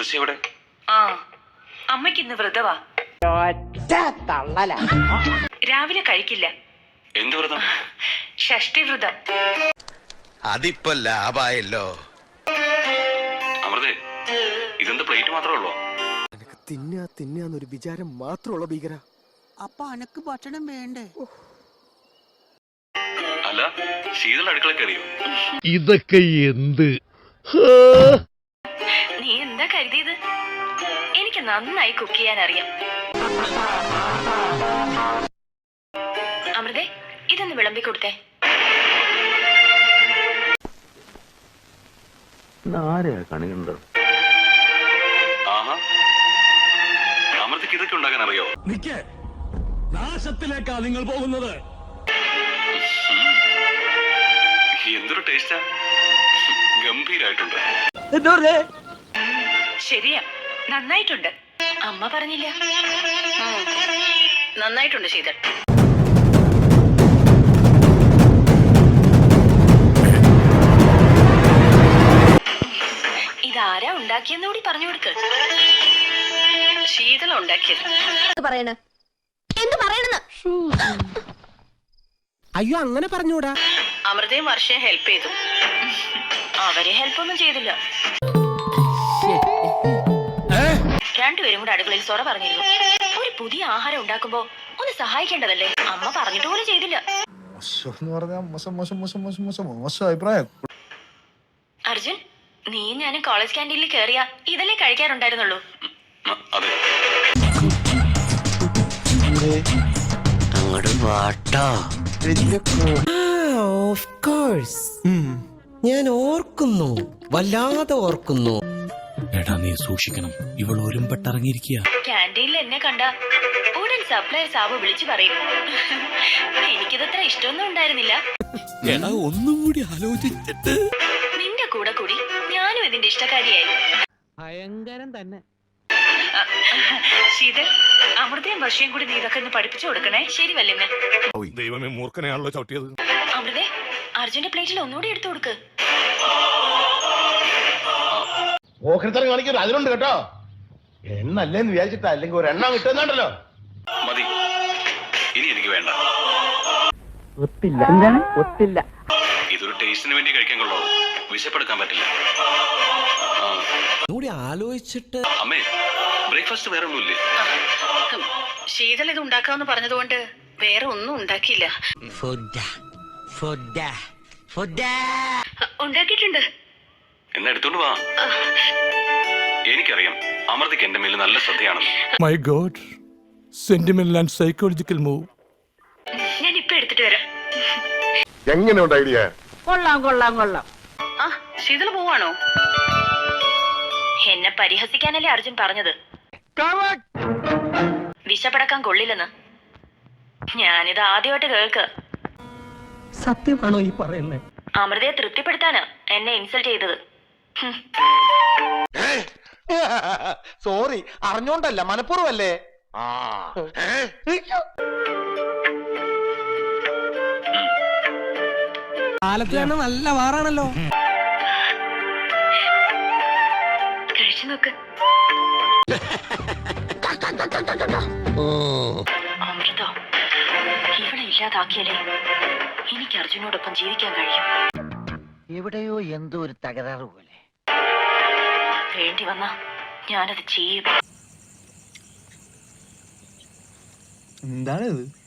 മുത്തശ്ശി എവിടെ? ആ അമ്മയ്ക്ക് ഇന്ന് വ്രതവാ. രാവിലെ കഴിക്കില്ല. എന്ത് വ്രതം? ഷഷ്ടി വ്രതം. അതിപ്പോ ലാഭായല്ലോ. അമൃതേ ഇതെന്ത് പ്ലേറ്റ് മാത്രമേ ഉള്ളൂ? തിന്നാ തിന്നാന്നൊരു വിചാരം മാത്രമുള്ള ഭീകര. അപ്പൊ അനക്ക് ഭക്ഷണം വേണ്ടേ? അല്ല ശീതൾ അടുക്കള കയറിയോ? ഇതൊക്കെ എന്ത്? എന്താ കരുതിയത് എനിക്ക് നന്നായി കുക്ക് ചെയ്യാൻ അറിയാം അമൃതേ ഇതൊന്ന് വിളമ്പി കൊടുത്തേ. ഇതൊക്കെ ഉണ്ടാക്കാൻ അറിയോ നിക്കേ. നാശത്തിലേക്കാ നിങ്ങൾ പോകുന്നത്. എന്തൊരു ടേസ്റ്റാ ഗംഭീരായിട്ടുണ്ട്. ശരിയാ. നന്നായിട്ടുണ്ട്. അമ്മ പറഞ്ഞില്ല. നന്നായിട്ടുണ്ട് ശീതൾ ഇതാരാ ഉണ്ടാക്കിയെന്ന് കൂടി പറഞ്ഞു കൊടുക്ക്. ശീതള ഉണ്ടാക്കിയത്. പറയണ? എന്ത് പറയണെന്ന്? അയ്യോ അങ്ങനെ പറഞ്ഞൂടാ. അമൃതയും വർഷയും ഹെൽപ്പ് ചെയ്തു. അവരെ ഹെൽപ്പ് ഒന്നും ചെയ്തില്ല. രണ്ടുപേരും കൂടെ അടുക്കളയിൽ സൊറ പറഞ്ഞിരുന്നു. ഒരു പുതിയ ആഹാരം ഉണ്ടാക്കുമ്പോ ഒന്ന് സഹായിക്കേണ്ടതല്ലേ? അമ്മ പറഞ്ഞിട്ട് പോലും ചെയ്തില്ല. അർജുൻ നീ ഞാനും കോളേജ് ക്യാന്റീനിൽ കയറിയ ഇതല്ലേ കഴിക്കാറുണ്ടായിരുന്നുള്ളൂ. ഉം, അതെ. ഓഫ് കോഴ്സ് ഞാൻ ഓർക്കുന്നു. വല്ലാതെ ഓർക്കുന്നു. എടാ നീ സൂക്ഷിക്കണം. ഇവൾ ഒരുമ്പെട്ടിറങ്ങിയിരിക്കുക. ക്യാന്റീനിൽ എന്നെ കണ്ട ഉടൻ സപ്ലയർ സാബ് വിളിച്ചു പറയും. എനിക്കിതത്ര ഇഷ്ടമൊന്നും ഉണ്ടായിരുന്നില്ല. എടാ ഒന്നും കൂടി ആലോചിച്ചിട്ട്. നിന്റെ കൂടെ കൂടി ഞാനും ഇതിന്റെ ഇഷ്ടക്കാരിയായി. ഭയങ്കരം തന്നെ. ശീതൽ അമൃതയും വർഷയും കൂടി നീ ഇതൊക്കെ ഒന്ന് പഠിപ്പിച്ചു കൊടുക്കണേ. ശരി വല്യമ്മ. ദൈവമേ മൂർഖനെയാണല്ലോ ചവിട്ടിയത്. അമൃതേ അർജുന്റെ പ്ലേറ്റിൽ ഒന്നുകൂടി എടുത്തു കൊടുക്ക്. ഓഹരിത്തരം കാണിക്കരുത്. അതിലുണ്ട് കേട്ടോ. എണ്ണല്ലേന്ന് വിചാരിച്ചിട്ടാ അല്ലെങ്കിൽ ഒരു എണ്ണം കിട്ടുന്നുണ്ടല്ലോ. മതി. ഇനി എനിക്ക് വേണ്ട. ഒത്തില്ല. എന്താണ്? ഒത്തില്ല. ഇതൊരു ടേസ്റ്റിന് വേണ്ടി കഴിക്കാൻ കൊള്ളോ വിശപ്പെടുക്കാൻ പറ്റില്ല. കൂടി ആലോചിച്ചിട്ട് അമ്മേ ബ്രേക്ക്ഫാസ്റ്റ് വേറെ ഒന്നുമില്ലേ? ശീതൽ ഇത് ഉണ്ടാക്കാമെന്ന് പറഞ്ഞതുകൊണ്ട് വേറെ ഒന്നും ഉണ്ടാക്കിയില്ല. ഉണ്ടാക്കിയിട്ടുണ്ട്. എന്നാ എടുത്തോണ്ട് വാ. എനിക്കറിയാം അമൃതയ്ക്ക് എന്റെ മേൽ നല്ല ശ്രദ്ധയാണ് my god sentimental and psychological move ഞാൻ ഇപ്പൊ എടുത്തിട്ട് വരാം. എങ്ങനെയുണ്ട് ഐഡിയ? കൊള്ളാം കൊള്ളാം കൊള്ളാം. ആ ശീതൾ പോവാണോ? എന്നെ പരിഹസിക്കാനല്ലേ അർജുൻ പറഞ്ഞത്? വിശപ്പടക്കാൻ കൊള്ളില്ലെന്ന്. ഞാനിത് ആദ്യമായിട്ട് കേൾക്ക്. സത്യമാണോ ഈ പറയുന്നത് അമൃതയെ തൃപ്തിപ്പെടുത്താനാ എന്നെ ഇൻസൾട്ട് ചെയ്തത്. സോറി അറിഞ്ഞോണ്ടല്ല മനഃപൂർവല്ലേ? ആ. കാലത്ത് നല്ല വാറാണല്ലോ. കഴിച്ചു നോക്ക്. അമൃത ഇവളെ ഇല്ലാതാക്കിയാലേ എനിക്ക് അർജുനോടൊപ്പം ജീവിക്കാൻ കഴിയും. എവിടെയോ എന്തോ ഒരു തകരാറ് പോലെ. വേണ്ടി വന്ന? ഞാനത് ചെയ്യും. എന്താണിത്?